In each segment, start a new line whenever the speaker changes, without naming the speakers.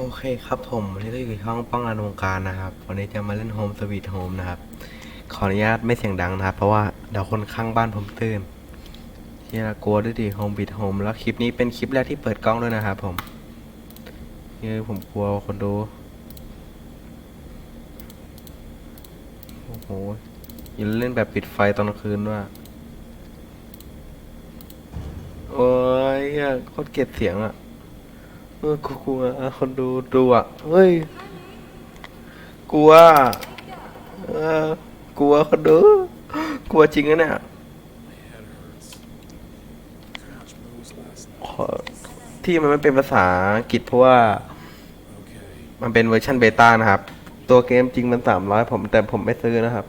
โอเคครับผมวันนี้เราอยู่ที่ช่องป้องกันวงการนะครับ วันนี้จะมาเล่นโฮมสวีทโฮมนะครับ ขออนุญาตไม่เสียงดังนะครับ เพราะว่าเดี๋ยวคนข้างบ้านผมตื่นเฮียกลัวด้วยดิโฮมบิดโฮมแล้วคลิปนี้เป็นคลิปแรกที่เปิดกล้องด้วยนะครับผมเฮ้ยผมกลัวคนดู โอ้โหอย่าเล่นแบบปิดไฟตอนกลางคืนด้วยโอ้ยโคตรเกลียดเสียงอะ เออกูกลัวอะคนดูดูอะเฮ้ยกลัวเออกลัวคนดูกลัวจริงนะเนี่ยที่มันไม่เป็นภาษาอังกฤษเพราะว่า มันเป็นเวอร์ชันเบต้านะครับ ตัวเกมจริงมันสามร้อยผมแต่ผมไม่ซื้อนะครับ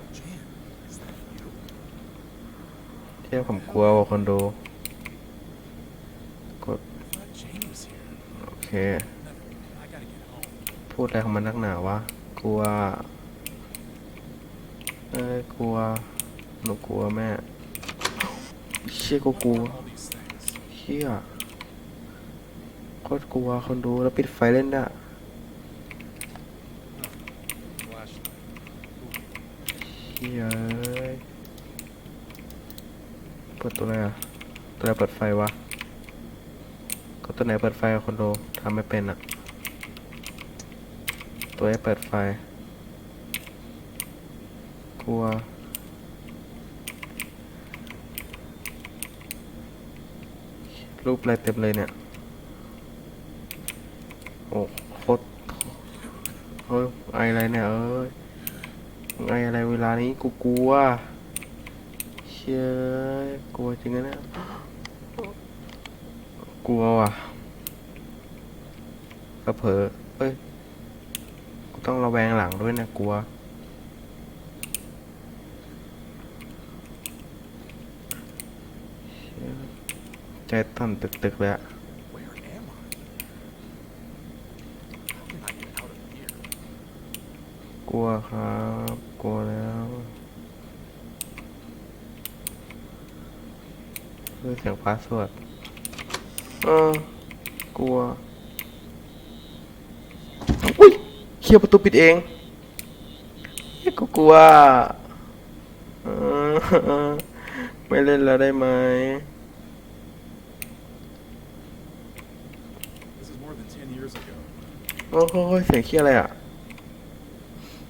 เที่ยผมกลัวคนดู กด โอ เค พูดอะไรของมันนักหนาวะ กลัว เอ้ย กลัว หนูกลัวแม่ เชี่ยกูกลัวเชี่ยโคตรกลัวคนดูแล้วปิดไฟเล่นได้เชี่ยเอ้ยเปิดตัวอะไรอะ ตัวอะไรเปิดไฟวะ ตัวไหนเปิดไฟอะคนดูทำไม่เป็นอะตัวไอ้เปิดไฟ กลัว รูปอะไรเต็มเลยเนี่ย โอ้โคตรเฮ้ยไออะไรเนี่ยเอ้ยไออะไรเวลานี้กูกลัวเชื่อกลัวจริงนะกลัวว่ะ ก็เผลอเอ้ยกูต้องระแวงหลังด้วยนะกลัว ใจสั่นตึกๆเลยอะกลัวครับ กลัวแล้วเฮ้ยเสียงฟ้าสวดเออกลัว อุ้ยเคลียร์ประตูปิดเองเฮ้ยกูกลัวเออไม่เล่นแล้วได้ไหม
This is more than 10 years ago.
โอ้โหเสียงเคี้ยอะไรอะ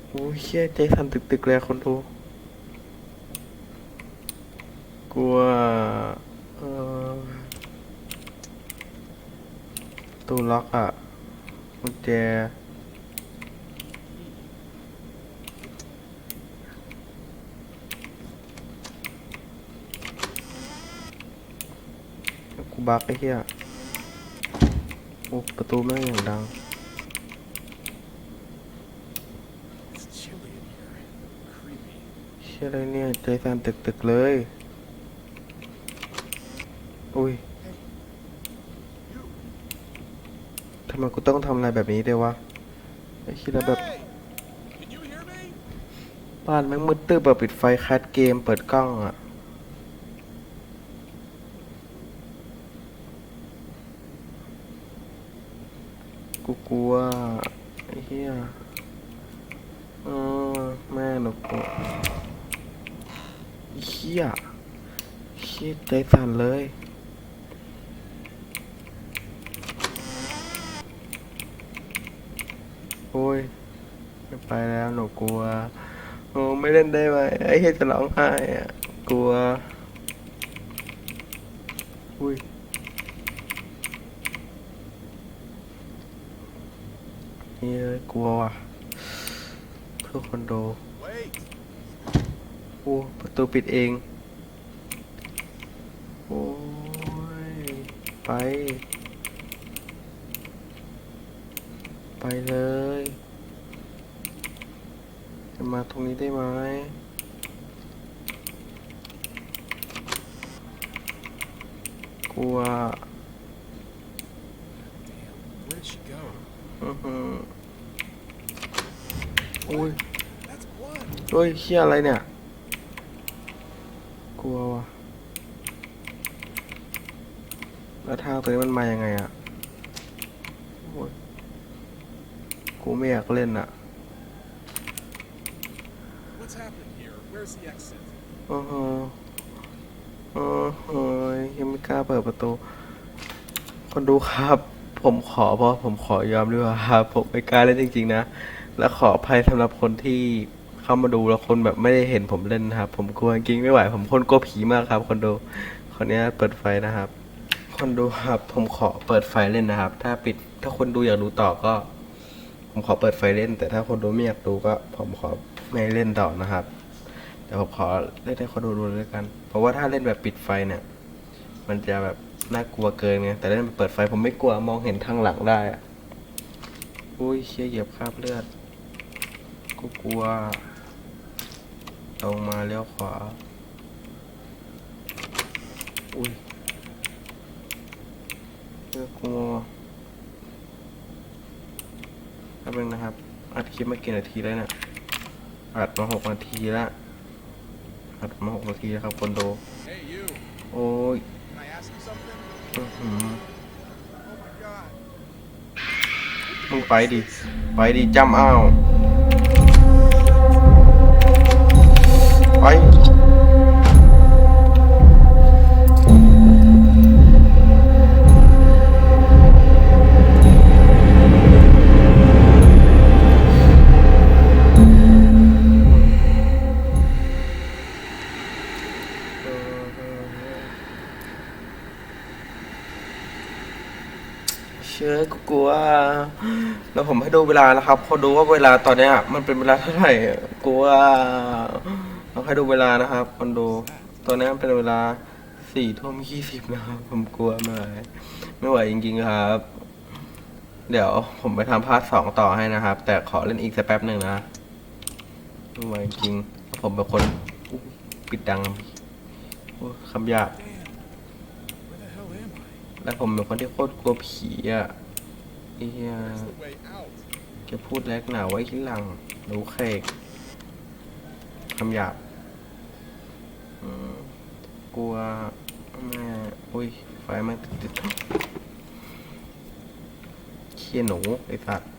โอ้ยเคี้ยใจสั่นตึกๆเลยอะคนดูกลัวเออตู้ล็อกอะกุญแจกู บักไอ้เหี้ยโอ้ประตูแม่งอย่างดังเชื่ออะไรเนี่ยใจสั่นตึกเลย อุ้ยทำไมกูต้องทำอะไรแบบนี้ด้วยวะไอ้คิดแล้วแบบ บ้านแม่งมืดตึ๊บแบบปิดไฟคัดเกมเปิดกล้องอะ กลัวไอ้เหี้ยเออแม่หนูกลัวไอ้เหี้ยเหี้ยใจสั่นเลยโอ้ยไม่ไปแล้วหนูกลัวโอ้ไม่เล่นได้ไหมไอ้เหี้ยจะร้องไห้อะกลัวอุ้ย เฮ้ยกลัวว่ะเพื่อคอนโดโอ้ประตูปิดเอง โอ้ย ไป ไปเลย จะมาตรงนี้ได้ไหมกลัว
where'd she go?
อือหืออุ้ยเฮ้ยเชี่ยอะไรเนี่ย กลัวว่ะแล้วทางตัวนี้มันมายังไงอะโอ้ยกูไม่อยากเล่นอะโอ้โหโอ้โหยังไม่กล้าเปิดประตู คนดูครับ ผมขอเพราะผมขอยอมด้วยว่าครับผมไม่กล้าเล่นจริงๆนะ และขออภัยสำหรับคนที่เข้ามาดูแล้วคนแบบไม่ได้เห็นผมเล่นนะครับ ผมกลัวจริงไม่ไหว ผมคนกลัวผีมากครับคนดูคนนี้เปิดไฟนะครับ คนดูครับผมขอเปิดไฟเล่นนะครับ ถ้าปิดถ้าคนดูอยากดูต่อก็ ผมขอเปิดไฟเล่น แต่ถ้าคนดูไม่อยากดูก็ ผมขอไม่เล่นต่อนะครับ แต่ผมขอเล่นให้คนดูดูด้วยกัน เพราะว่าถ้าเล่นแบบปิดไฟเนี่ย มันจะแบบ น่ากลัวเกินไงแต่เล่นแบบเปิดไฟผมไม่กลัวมองเห็นทางหลังได้อะอุ้ยเชี่ยเหยียบคราบเลือดกูกลัวตรงมาเลี้ยวขวา อุ้ยเลือกกลัวแป๊บนึงนะครับ อัดคลิปมากี่นาทีแล้วเนี่ยอัดมาหกนาทีแล้วอัดมาหกนาทีแล้วครับคนดู
Hey, you.
โอ้ย มึงไปดิ ไปดิจำอ้าว ไป เชื่อกูกลัวแล้วผมให้ดูเวลานะครับพอดูว่าเวลาตอนเนี้ยมันเป็นเวลาเท่าไหร่กลัวเราให้ดูเวลานะครับคนดูตอนนี้มันเป็นเวลาสี่ทุ่มยี่สิบนะครับ ผมกลัวม่ไหวไม่ไหวจริงๆครับ เดี๋ยวผมไปทำพาร์ทสองต่อให้นะครับ แต่ขอเล่นอีกสักแป๊บหนึ่งนะไม่ไหวจริง ผมเป็นคนปิดดังคำหยาบ และผมเป็นคนที่โคตรกลัวผีอะเอียจะพูดแลกหนาไว้ที่หลังรู้เคกคำหยาบกลัวแม่อุ้ยไฟมันติดติดเคี้ยหนูไอ้สัตว์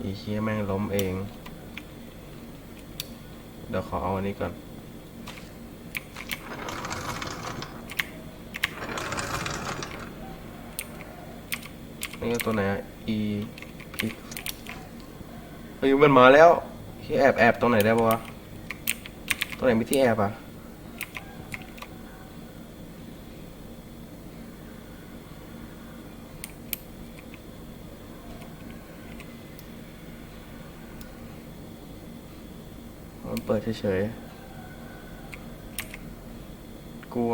อีเคี้ยแม่งล้มเอง เดี๋ยวขอเอาอันนี้ก่อน นี่ตัวไหนอะ e พิกเฮ้ยมันมาแล้วที่แอบแอบตรงไหนได้ปะวะตรงไหนมีที่แอบอะมันเปิดเฉยๆกลัว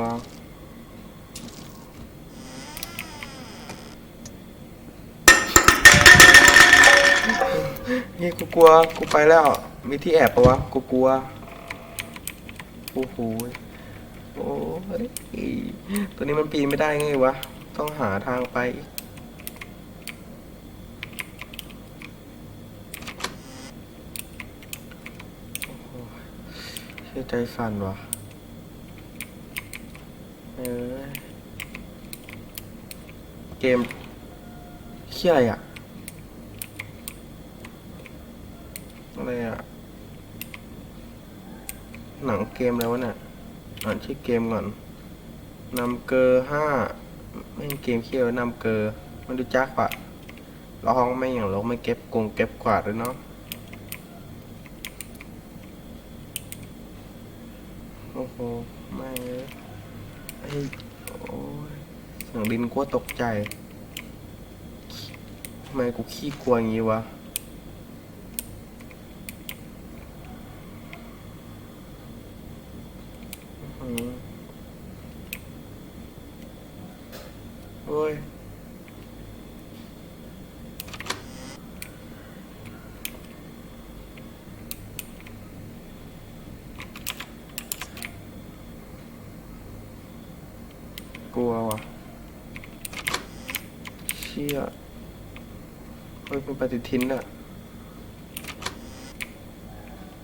เฮ้กูกลัว กูไปแล้ว มีที่แอบปะวะ กูกลัว โอ้โหยโอ้ยตัวนี้มันปีนไม่ได้ไงวะ ต้องหาทางไปเชื่อใจสั่นวะเออเกมเขี้ยอะ ไรอะอะหนังเกมแล้วะเนี่ยอ่านชื่อเกมก่อนนำเกอร์ห้าไม่เกมเคี้ยวนำเกอร์มันดูจักปะร้องไม่อย่างร้องไม่เก็บกงเก็บกวาดด้วยเนาะโอ้โหไม่เลยไอ้โอ้ยเสียงดินกลัวตกใจทำไมกูขี้กลัวอย่างงี้วะ อืมโอ้ย กลัวว่ะ เชี่ยเฮ้ยเป็นปฏิทินอะ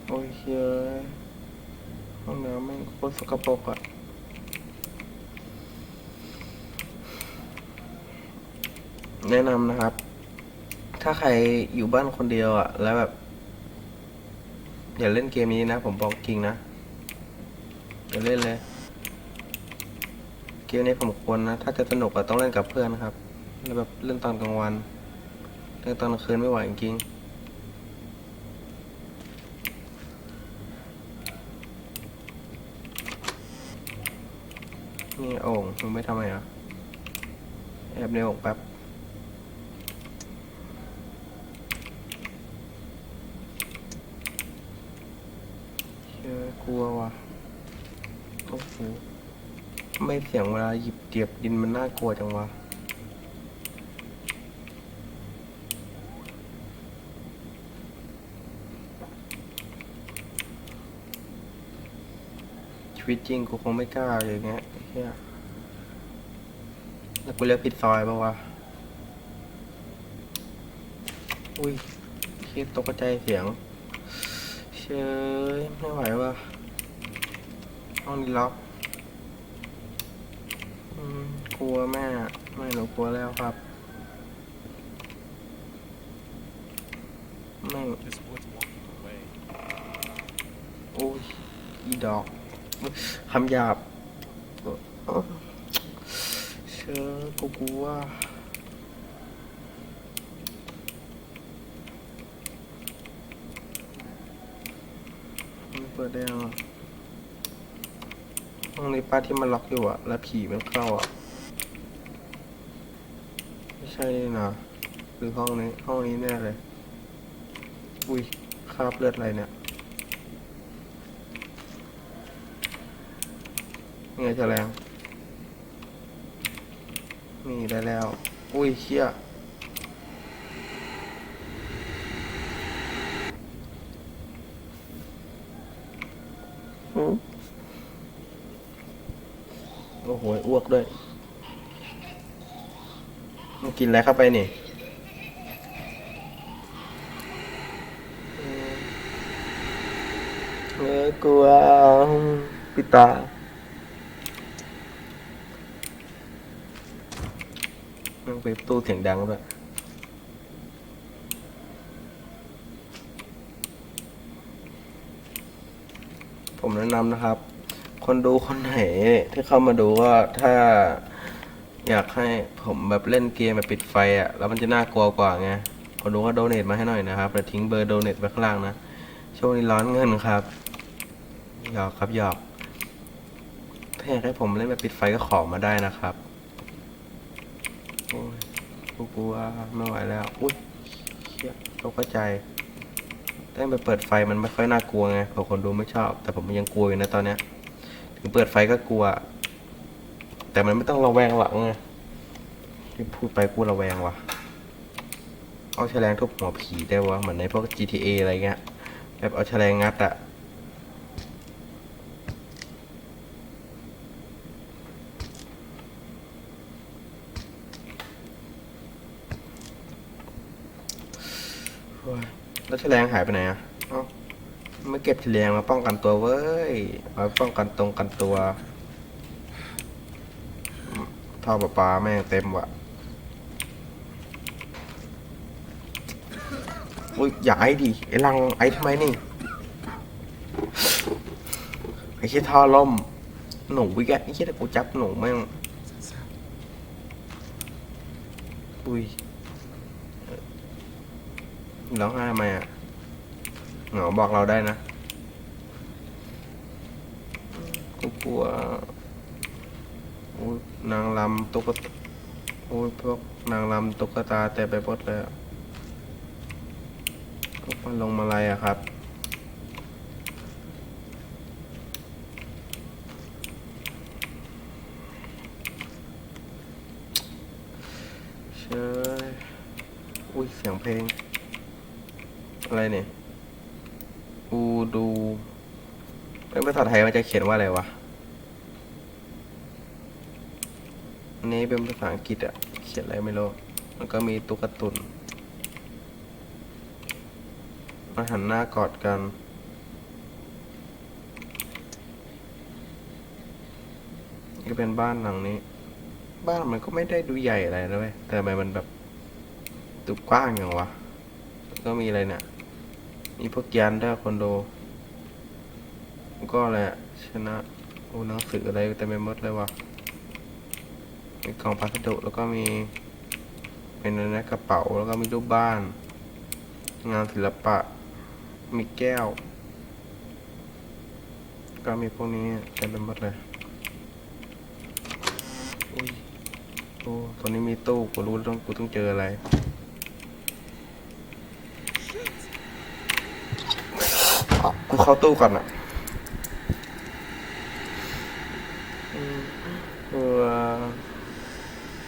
โอ้ยเฮ้ยห้องน้ำแม่งโคตรสกปรกอะแนะนำนะครับ ถ้าใครอยู่บ้านคนเดียวอะแล้วแบบ อย่าเล่นเกมนี้นะ ผมบอกจริงนะ อย่าเล่นเลย เกมนี้ผมควรนะ ถ้าจะสนุกอะต้องเล่นกับเพื่อนครับ แล้วแบบเล่นตอนกลางวัน เล่นตอนกลางคืนไม่ไหวจริงนี่โอ่งมึงไม่ทำอะไมอะแอบในโอ่งแป๊บเชื่อกลัวว่ะโอ้โห ไม่เสียงเวลาหยิบเตียบดินมันน่ากลัวจังวะชีวิตจริงกูคงไม่กล้าอย่างเงี้ยเฮียแล้วกูเลือกผิดซอยปะวะ อุ้ยคิดตกใจเสียง เชยไม่ไหววะห้องนี้ล็อก กลัวแม่ไม่หนูกลัวแล้วครับแม่ง
This wood's walking away.
โอ้ยอีดอกคำหยาบเอ้อเชื่อกูกลัวมันเปิดได้ยังอะห้องนี้ป้าที่มันล็อกอยู่อะแล้วผีมันเข้าอะไม่ ใช่นี่นะหรือห้องนี้ ห้องนี้แน่เลย อุ้ยคราบเลือดอะไรเนี่ยนี่ไงจะแรง นี่ได้แล้ว อุ้ยเชี่ยอืมโอ้โหอ้วกด้วย มันกินอะไรเข้าไปนี่อืมเออกลัวปิดตามันไปดตู้เสียงดังด้วยผมแนะนำนะครับ คนดูคนไหนที่เข้ามาดูว่าถ้า อยากให้ผมแบบเล่นเกมแบบปิดไฟอะ่ะ แล้วมันจะน่ากลัวกว่าไงคนดูก็โดเนทมาให้หน่อยนะครับเดี๋ยวทิ้งเบอร์โดเนทไว้ข้างล่างนะ ช่วงนี้ร้อนเงินครับ หยอกครับหยอก ถ้าอยากให้ผมเล่นแบบปิดไฟก็ขอมาได้นะครับโอ้ยกลัวไม่ไหวแล้ว อุ้ยเชี่ยตกใจตั้งไปเปิดไฟมันไม่ค่อยน่ากลัวไงเพราะคนดูไม่ชอบ แต่ผมยังกลัวอยู่นะตอนเนี้ย ถึงเปิดไฟก็กลัว แต่มันไม่ต้องระแวงหลังไงที่พูดไปกูระแวงว่ะ เอาแฉลงทุบหัวผีได้วะ เหมือนในพวก GTA อะไรเงี้ย แบบเอาแฉลงงัดอะแล้วแฉลงหายไปไหนอะเอ้าไม่เก็บแฉลงมาป้องกันตัวเว้ย มาป้องกันตรงกันตัว ท่อประปาแม่งเต็มว่ะอุ้ยอย่าไอ้ดิไอ้ลังไอ้ทำไมนี่ ไอ้เชี่ยท่อล่ม หนูวิกอะไอ้เชี่ยแต่กูจับหนูแม่งอุ้ยร้องไห้ทำไมอะเหงาบอกเราได้นะกูกลัว นางลำตุ๊กตาอุ้ยพวกนางลำตุ๊กตาเต็มไปหมดเลยอะพวกมันลงมาอะไรอะครับเชยอุ้ยเสียงเพลง อะไรเนี่ยอูดูเป็นภาษาไทยมันจะเขียนว่าอะไรวะ อันนี้เป็นภาษาอังกฤษอะเขียนอะไรไม่รู้แล้วก็มีตุ๊กตุนมาหันหน้ากอดกัน ก็เป็นบ้านหลังนี้ บ้านมันก็ไม่ได้ดูใหญ่อะไรนะเว้ยแต่ทำไมมันแบบตูกว้างอย่างวะ ก็มีอะไรเนี่ย มีพวกยันด้วยคนดูก็อะไรชนะโอ้หนังสืออะไรเต็มไปหมดเลยวะ มีกล่องพัสดุแล้วก็มี เป็นอะไรนะกระเป๋าแล้วก็มีรูปบ้าน งานศิลปะ มีแก้ว ก็มีพวกนี้เต็มไปหมดเลยอุ้ยโอ้ตัวนี้มีตู้กูรู้แล้วต้องกูต้องเจออะไรกูเข้าตู้ก่อนอะอืมกลัวอืม ก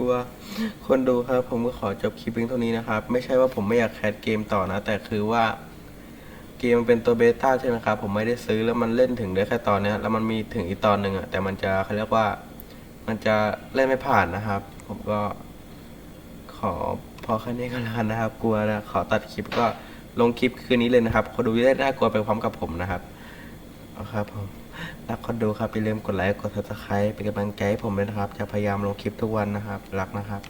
ลัว คนดูครับ ผมก็ขอจบคลิปเพียงเท่านี้นะครับ ไม่ใช่ว่าผมไม่อยากแคสเกมต่อนะ แต่คือว่าเกมมันเป็นตัวเบต้าใช่ไหมครับ ผมไม่ได้ซื้อแล้วมันเล่นถึงได้แค่ตอนเนี้ย แล้วมันมีถึงอีกตอนหนึ่งอะแต่มันจะเขาเรียกว่า มันจะเล่นไม่ผ่านนะครับ ผมก็ ขอพอแค่นี้ก็แล้วกันนะครับ กลัวนะขอตัดคลิปก็ลงคลิปคืนนี้เลยนะครับคนดูจะได้น่ากลัวไปพร้อมกับผมนะครับเอาครับผม รักคนดูครับอย่าลืมกดไลค์กด subscribe เป็นกำลังใจให้ผมด้วยนะครับ จะพยายามลงคลิปทุกวันนะครับ รักนะครับ